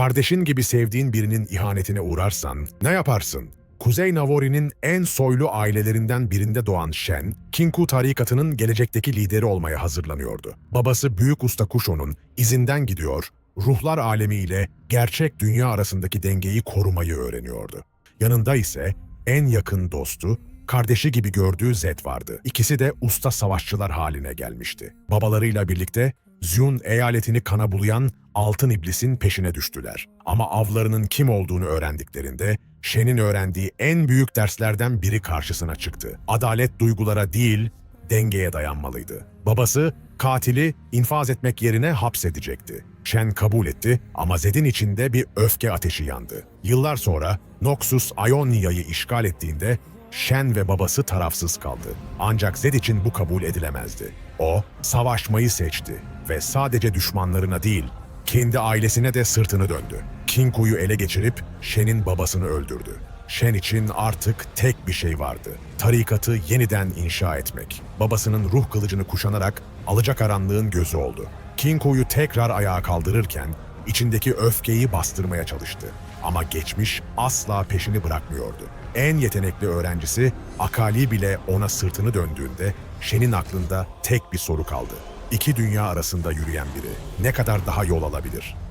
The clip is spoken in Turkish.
Kardeşin gibi sevdiğin birinin ihanetine uğrarsan ne yaparsın? Kuzey Navori'nin en soylu ailelerinden birinde doğan Shen, Kinku tarikatının gelecekteki lideri olmaya hazırlanıyordu. Babası Büyük Usta Kusho'nun izinden gidiyor, ruhlar alemiyle gerçek dünya arasındaki dengeyi korumayı öğreniyordu. Yanında ise en yakın dostu, kardeşi gibi gördüğü Zed vardı. İkisi de usta savaşçılar haline gelmişti. Babalarıyla birlikte Zun eyaletini kana bulayan altın iblisin peşine düştüler. Ama avlarının kim olduğunu öğrendiklerinde Shen'in öğrendiği en büyük derslerden biri karşısına çıktı. Adalet duygulara değil, dengeye dayanmalıydı. Babası katili infaz etmek yerine hapsedecekti. Shen kabul etti ama Zed'in içinde bir öfke ateşi yandı. Yıllar sonra Noxus Ionia'yı işgal ettiğinde Shen ve babası tarafsız kaldı. Ancak Zed için bu kabul edilemezdi. O, savaşmayı seçti ve sadece düşmanlarına değil, kendi ailesine de sırtını döndü. Kinku'yu ele geçirip Shen'in babasını öldürdü. Shen için artık tek bir şey vardı. Tarikatı yeniden inşa etmek. Babasının ruh kılıcını kuşanarak alacakaranlığın gözü oldu. Kinku'yu tekrar ayağa kaldırırken içindeki öfkeyi bastırmaya çalıştı. Ama geçmiş asla peşini bırakmıyordu. En yetenekli öğrencisi Akali bile ona sırtını döndüğünde Shen'in aklında tek bir soru kaldı. İki dünya arasında yürüyen biri ne kadar daha yol alabilir?